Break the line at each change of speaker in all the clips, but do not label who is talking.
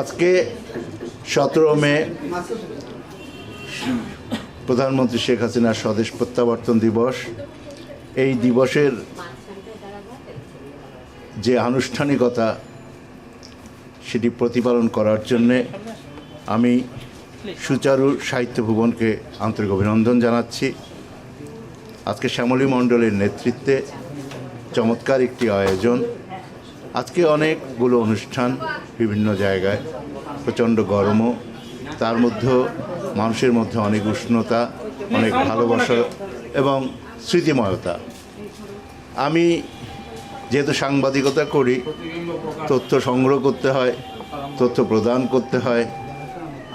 আজকে সতেরো মে, প্রধানমন্ত্রী শেখ হাসিনার স্বদেশ প্রত্যাবর্তন দিবস। এই দিবসের যে আনুষ্ঠানিকতা, সেটি প্রতিপালন করার জন্যে আমি সুচারু সাহিত্য ভুবনকে আন্তরিক অভিনন্দন জানাচ্ছি। আজকে শ্যামলী মণ্ডলের নেতৃত্বে চমৎকার একটি আয়োজন। আজকে অনেকগুলো অনুষ্ঠান বিভিন্ন জায়গায়, প্রচণ্ড গরমও। তার মধ্যেও মানুষের মধ্যে অনেক উষ্ণতা, অনেক ভালোবাসা এবং স্মৃতিময়তা। আমি যেহেতু সাংবাদিকতা করি, তথ্য সংগ্রহ করতে হয়, তথ্য প্রদান করতে হয়।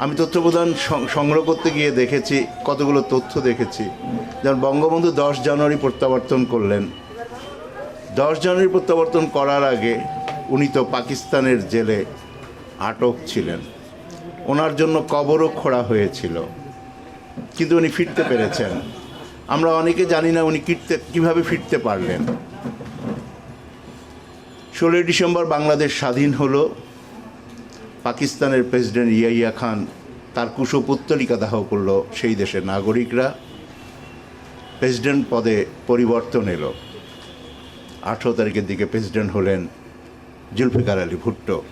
আমি তথ্য প্রদান সংগ্রহ করতে গিয়ে দেখেছি, কতগুলো তথ্য দেখেছি। যেমন বঙ্গবন্ধু দশ জানুয়ারি প্রত্যাবর্তন করলেন। দশ জানুয়ারি প্রত্যাবর্তন করার আগে উনি তো পাকিস্তানের জেলে আটক ছিলেন। ওনার জন্য কবরও খোঁড়া হয়েছিল। কিন্তু উনি ফিরতে পেরেছেন। আমরা অনেকে জানি না উনি কিরতে কীভাবে ফিরতে পারলেন। ষোলোই ডিসেম্বর বাংলাদেশ স্বাধীন হলো। পাকিস্তানের প্রেসিডেন্ট ইয়াইয়া খান তার কুশপুত্তলিকা দাহ করল সেই দেশের নাগরিকরা। প্রেসিডেন্ট পদে পরিবর্তন এলো। আঠেরো তারিখের দিকে প্রেসিডেন্ট হলেন জুলফিকার আলী ভুট্টো।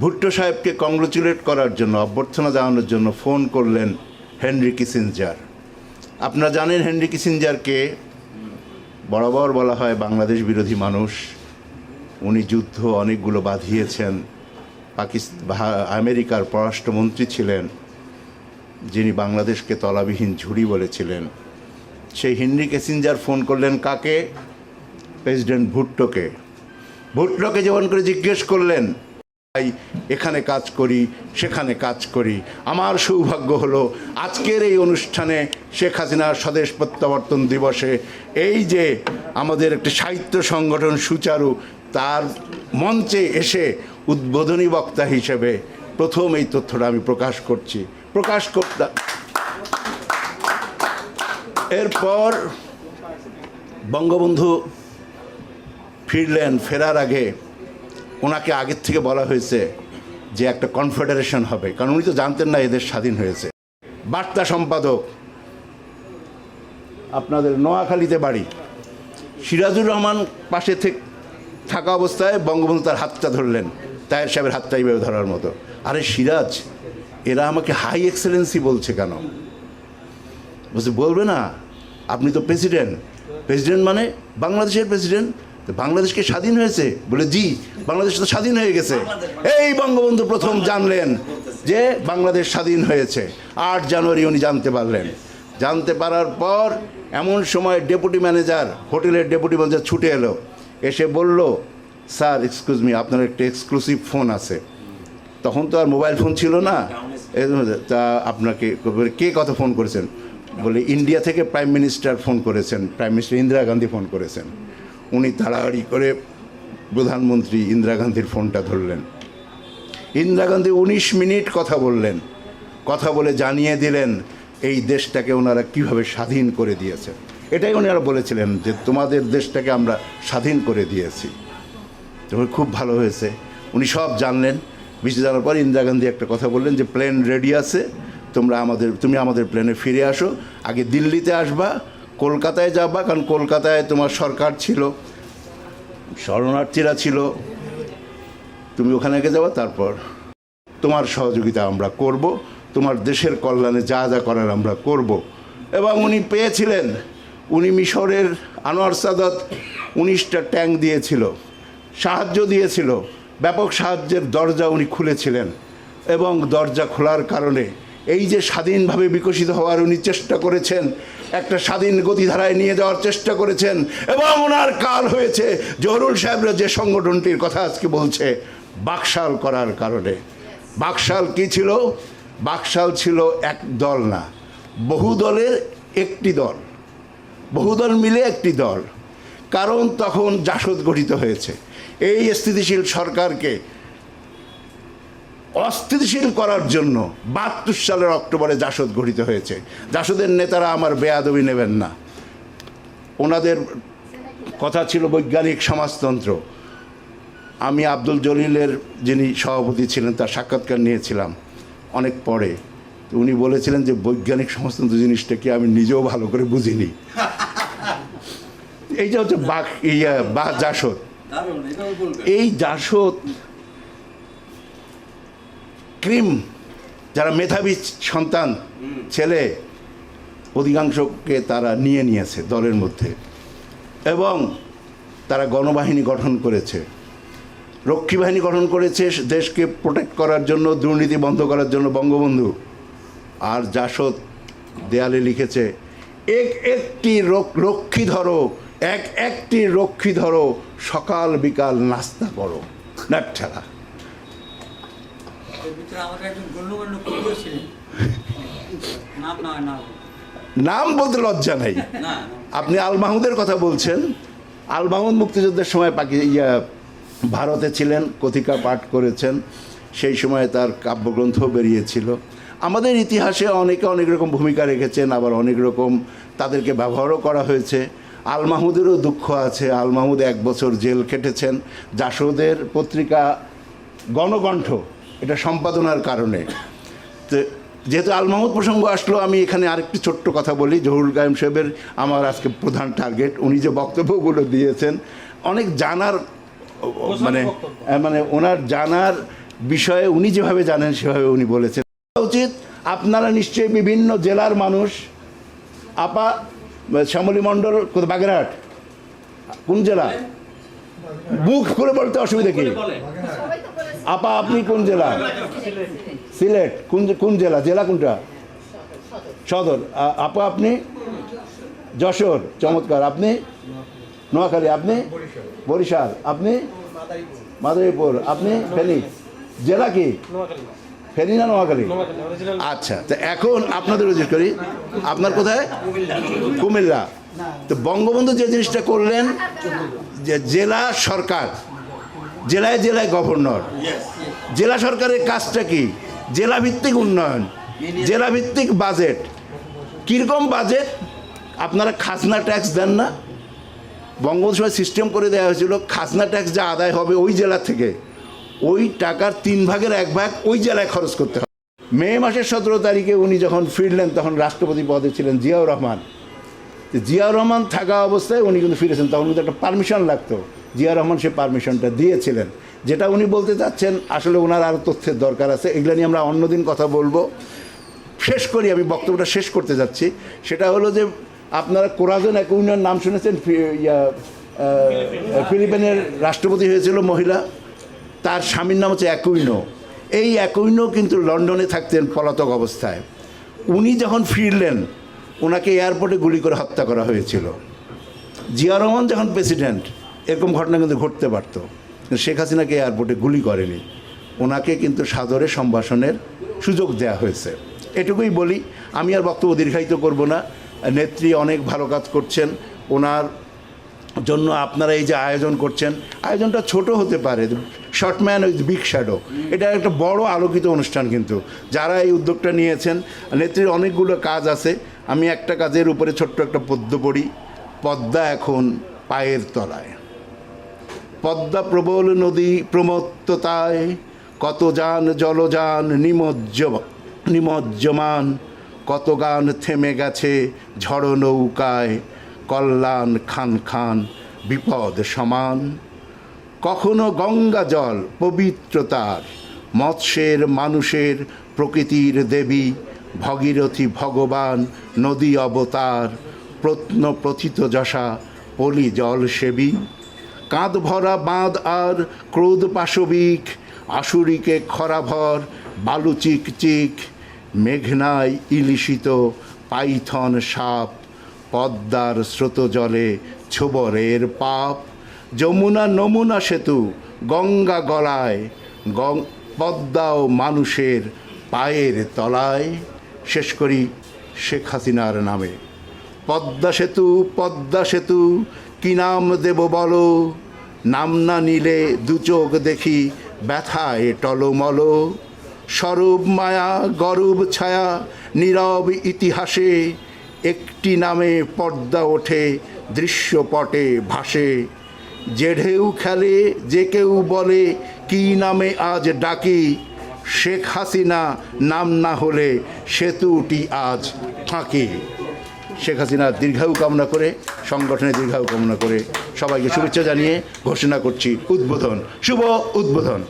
ভুট্টো সাহেবকে কংগ্রেচুলেট করার জন্য, অভ্যর্থনা জানানোর জন্য ফোন করলেন হেনরি কিসিনজার আপনারা জানেন হেনরি কিসিনজারকে বরাবর বলা হয় বাংলাদেশ বিরোধী মানুষ। উনি যুদ্ধ অনেকগুলো বাঁধিয়েছেন। পাকিস্তান আমেরিকার পররাষ্ট্রমন্ত্রী ছিলেন, যিনি বাংলাদেশকে তলাবিহীন ঝুড়ি বলেছিলেন। সেই হেনরি কেসিনজার ফোন করলেন কাকে? প্রেসিডেন্ট ভুট্টোকে। ভুট্টোকে যেমন করে জিজ্ঞেস করলেন তাই এখানে কাজ করি, সেখানে কাজ করি। আমার সৌভাগ্য হলো, আজকের এই অনুষ্ঠানে শেখ হাসিনার স্বদেশ প্রত্যাবর্তন দিবসে এই যে আমাদের একটি সাহিত্য সংগঠন সুচারু, তার মঞ্চে এসে উদ্বোধনী বক্তা হিসেবে প্রথম এই তথ্যটা আমি প্রকাশ করছি। প্রকাশ করতাম এরপর বঙ্গবন্ধু ফিরলেন ফেরার আগে ওনাকে আগের থেকে বলা হয়েছে যে একটা কনফেডারেশন হবে, কারণ উনি তো জানতেন না এদের স্বাধীন হয়েছে। বার্তা সম্পাদক, আপনাদের নোয়াখালীতে বাড়ি, সিরাজুর রহমান পাশে থেকে থাকা অবস্থায় বঙ্গবন্ধু তার হাতটা ধরলেন তায়ের সাহেবের হাতটা এইভাবে ধরার মতো। আরে সিরাজ, এরা আমাকে হাই এক্সেলেন্সি বলছে কেন? বলছে, বলবে না, আপনি তো প্রেসিডেন্ট। প্রেসিডেন্ট মানে বাংলাদেশের প্রেসিডেন্ট তো বাংলাদেশকে স্বাধীন হয়েছে? বলে, জি, বাংলাদেশ তো স্বাধীন হয়ে গেছে। এই বঙ্গবন্ধু প্রথম জানলেন যে বাংলাদেশ স্বাধীন হয়েছে। আট জানুয়ারি উনি জানতে পারলেন। জানতে পারার পর এমন সময় ডেপুটি ম্যানেজার, হোটেলের ডেপুটি ম্যানেজার ছুটে এলো। এসে বলল, স্যার এক্সকিউজ মি আপনার একটা এক্সক্লুসিভ ফোন আছে। তখন তো আর মোবাইল ফোন ছিল না। তা আপনাকে কে কথা ফোন করেছেন? বলে, ইন্ডিয়া থেকে প্রাইম মিনিস্টার ফোন করেছেন prime minister Indira Gandhi phone করেছেন। উনি তাড়াতাড়ি করে প্রধানমন্ত্রী ইন্দিরা গান্ধীর ফোনটা ধরলেন। ইন্দিরা গান্ধী উনিশ মিনিট কথা বললেন। কথা বলে জানিয়ে দিলেন এই দেশটাকে ওনারা কীভাবে স্বাধীন করে দিয়েছে এটাই ওনারা বলেছিলেন যে তোমাদের দেশটাকে আমরা স্বাধীন করে দিয়েছি। তো খুব ভালো হয়েছে। উনি সব জানলেন। বেশি জানার পর ইন্দিরা গান্ধী একটা কথা বললেন যে, প্লেন রেডি আছে, তোমরা আমাদের, তুমি আমাদের প্লেনে ফিরে আসো। আগে দিল্লিতে আসবা কলকাতায় যাবা, কারণ কলকাতায় তোমার সরকার ছিল, শরণার্থীরা ছিল। তুমি ওখানে আগে যাবা, তারপর তোমার সহযোগিতা আমরা করব, তোমার দেশের কল্যাণে যা যা করার আমরা করব। এবং উনি পেয়েছিলেন, উনি মিশরের আনোয়ার সাদাত উনিশটা ট্যাঙ্ক দিয়েছিল, সাহায্য দিয়েছিল। ব্যাপক সাহায্যের দরজা উনি খুলেছিলেন এবং দরজা খোলার কারণে এই যে স্বাধীনভাবে বিকশিত হওয়ার উনি চেষ্টা করেছেন, একটা স্বাধীন গতিধারায় নিয়ে যাওয়ার চেষ্টা করেছেন, এবং ওনার কাল হয়েছে জহরুল সাহেবরা যে সংগঠনটির কথা আজকে বলছে, বাকশাল করার কারণে। বাকশাল কি ছিল? বাকশাল ছিল এক দল না, বহু দলের একটি দল। বহুদল মিলে একটি দল। কারণ তখন জাসদ গঠিত হয়েছে। এই স্থিতিশীল সরকারকে অস্থিতিশীল করার জন্য বাহাত্তর সালের অক্টোবরে জাসদ গঠিত হয়েছে। জাসদের নেতারা আমার বেয়াদবি নেবেন না। ওনাদের কথা ছিল বৈজ্ঞানিক সমাজতন্ত্র। আমি আব্দুল জলিলের যিনি সভাপতি ছিলেন তার সাক্ষাৎকার নিয়েছিলাম অনেক পরে। তো উনি বলেছিলেন যে বৈজ্ঞানিক সমাজতন্ত্র জিনিসটা কি আমি নিজেও ভালো করে বুঝিনি? এইটা হচ্ছে বাঘ ইয়া বা জাসদ। এই জাসদ ক্রিম, যারা মেধাবী সন্তান, ছেলে, অধিকাংশকে তারা নিয়ে নিয়েছে দলের মধ্যে। এবং তারা গণবাহিনী গঠন করেছে। রক্ষী বাহিনী গঠন করেছে দেশকে প্রোটেক্ট করার জন্য, দুর্নীতি বন্ধ করার জন্য, বঙ্গবন্ধু। আর জাসদ দেয়ালে লিখেছে, এক একটি রক্ষী ধরো, এক একটি রক্ষী ধরো, সকাল বিকাল নাস্তা করো। নাট্টারা
এর ভিতরে আমাদের একজন গণ্যমান্য কবিও ছিলেন নাম না
নাম বলতে লজ্জা নেই। আপনি আল মাহমুদের কথা বলছেন। আল মাহমুদ মুক্তিযুদ্ধের সময় পাকি ইয়া ভারতে ছিলেন কথিকা পাঠ করেছেন। সেই সময় তার কাব্যগ্রন্থ বেরিয়েছিল। আমাদের ইতিহাসে অনেকে অনেক রকম ভূমিকা রেখেছেন আবার অনেক রকম তাদেরকে ব্যবহারও করা হয়েছে। আল মাহমুদেরও দুঃখ আছে। আল মাহমুদ এক বছর জেল খেটেছেন। জাসদের পত্রিকা গণকণ্ঠ এটা সম্পাদনার কারণে। তো যেহেতু আল মাহমুদ প্রসঙ্গ আসলো আমি এখানে আরেকটি ছোট্ট কথা বলি। জহুরুল কায়েম সাহেবের আমার আজকে প্রধান টার্গেট উনি যে বক্তব্যগুলো দিয়েছেন অনেক জানার মানে মানে ওনার জানার বিষয়ে উনি যেভাবে জানেন সেভাবে উনি বলেছেন। উচিত আপনারা নিশ্চয়ই বিভিন্ন জেলার মানুষ। আপা শ্যামলী মণ্ডল বাগেরহাট? কোন জেলা? মুখ করে বলতে অসুবিধা কি? আপা, আপনি কোন জেলা? সিলেট। কোন কোন জেলা? জেলা কোনটা? সদর। আপা, আপনি? যশোর। চমৎকার। আপনি? নোয়াখালী। আপনি? বরিশাল। আপনি? মাদারীপুর। আপনি? ফেনী। জেলা কি? ফেনী না নোয়াখালী? আচ্ছা তো এখন আপনাদের জিজ্ঞেস করি। আপনার কোথায়? কুমিল্লা। তো বঙ্গবন্ধু যে জিনিসটা করলেন, যে জেলা সরকার জেলায় জেলায় গভর্নর। জেলা সরকারের কাজটা কি? জেলা ভিত্তিক উন্নয়ন জেলা ভিত্তিক বাজেট। কীরকম বাজেট? আপনারা খাজনা ট্যাক্স দেন না। বঙ্গবন্ধু সিস্টেম করে দেওয়া হয়েছিল খাজনা ট্যাক্স যা আদায় হবে ওই জেলা থেকে ওই টাকার তিন ভাগের এক ভাগ ওই জেলায় খরচ করতে হবে। মে মাসের সতেরো তারিখে উনি যখন ফিরলেন তখন রাষ্ট্রপতি পদে ছিলেন জিয়াউর রহমান। জিয়াউর রহমান থাকা অবস্থায় উনি কিন্তু ফিরেছেন তখন কিন্তু একটা পারমিশন লাগতো। জিয়াউর রহমান সে পারমিশনটা দিয়েছিলেন। যেটা উনি বলতে চাচ্ছেন আসলে ওনার আরও তথ্যের দরকার আছে এগুলো নিয়ে আমরা অন্যদিন কথা বলব। শেষ করি আমি বক্তব্যটা শেষ করতে যাচ্ছি। সেটা হলো যে আপনারা কোরাজন অ্যাকুইনোর নাম শুনেছেন ইয়া, আহ, ফিলিপিনের রাষ্ট্রপতি হয়েছিল মহিলা। তার স্বামীর নাম হচ্ছে অ্যাকুইনো। এই অ্যাকুইনো কিন্তু লন্ডনে থাকতেন পলাতক অবস্থায়। উনি যখন ফিরলেন ওনাকে এয়ারপোর্টে গুলি করে হত্যা করা হয়েছিল। জিয়া রহমান যখন প্রেসিডেন্ট এরকম ঘটনা কিন্তু ঘটতে পারত। শেখ হাসিনাকে এয়ারপোর্টে গুলি করেনি। ওনাকে কিন্তু সাদরে সম্ভাষণের সুযোগ দেওয়া হয়েছে। এটুকুই বলি, আমি আর বক্তব্য দীর্ঘায়িত করব না। নেত্রী অনেক ভালো কাজ করছেন। ওনার জন্য আপনারা এই যে আয়োজন করছেন, আয়োজনটা ছোট হতে পারে। শর্টম্যান উইথ বিগ শ্যাডো এটা একটা বড় আলোকিত অনুষ্ঠান কিন্তু। যারা এই উদ্যোগটা নিয়েছেন, নেত্রীর অনেকগুলো কাজ আছে। আমি একটা কাজের উপরে ছোট্ট একটা পদ্য পড়ি। পদ্মা এখন পায়ের তলায়। পদ্মা প্রবল নদী প্রমত্ততায় কত যান জলযান নিমজ্জ নিমজ্জমান, কত গান থেমে গেছে ঝড় নৌকায়, কল্যাণ খান খান, বিপদ সমান। কখনো গঙ্গা জল পবিত্রতার, মৎস্যের মানুষের প্রকৃতির দেবী, ভগীরথী ভগবান নদী অবতার প্রত্ন প্রথিত যশা পলি জল সেবী। কাঁধ ভরা বাঁধ আর ক্রোধ পাশবিক আসুরিকে খরাভর, বালু চিক চিক, মেঘনায় ইলিশিত পাইথন সাপ, পদ্মার স্রোত জলে ছোবরের পাপ, যমুনা নমুনা সেতু, গঙ্গা গলায়, গং পদ্মাও মানুষের পায়ের তলায়। শেষ করি শেখ হাসিনার নামে। পদ্মা সেতু পদ্মা সেতু কি নাম দেব বলো? নাম না নিলে দু চোখ দেখি ব্যথায় টলমল। স্বরূপ মায়া গরব ছায়া, নীরব ইতিহাসে একটি নামে পর্দা ওঠে, দৃশ্যপটে ভাসে। যে ঢেউ খেলে, যে কেউ বলে, কি নামে আজ ডাকি? শেখ হাসিনা নাম না হলে সেতুটি আজ ফাঁকি। শেখ হাসিনার দীর্ঘায়ু কামনা করে সংগঠনের দীর্ঘায়ু কামনা করে সবাইকে শুভেচ্ছা জানিয়ে ঘোষণা করছি উদ্বোধন শুভ উদ্বোধন।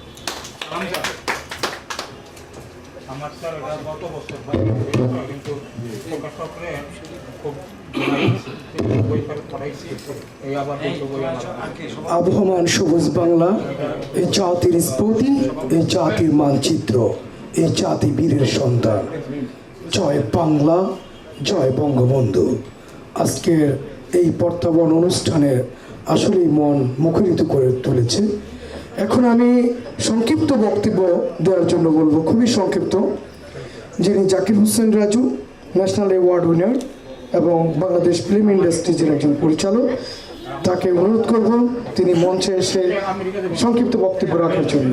আমার স্যার এটা গত বছর কিন্তু খুব বই ফেরত পড়াইছি এই আবার দুটো বই আমার
আবহমান সবুজ বাংলা এই জাতির স্ফূর্তি এই জাতির মানচিত্র এই জাতি বীরের সন্তান। জয় বাংলা জয় বঙ্গবন্ধু। আজকের এই প্রত্যাবন অনুষ্ঠানের আসলেই মন মুখরিত করে তুলেছে। এখন আমি সংক্ষিপ্ত বক্তব্য দেওয়ার জন্য বলব, খুবই সংক্ষিপ্ত। যিনি Zakir Hossain Raju, national award winner এবং বাংলাদেশ ফিল্ম ইন্ডাস্ট্রিজের একজন পরিচালক, তাকে অনুরোধ করব তিনি মঞ্চে এসে সংক্ষিপ্ত বক্তব্য রাখার জন্য।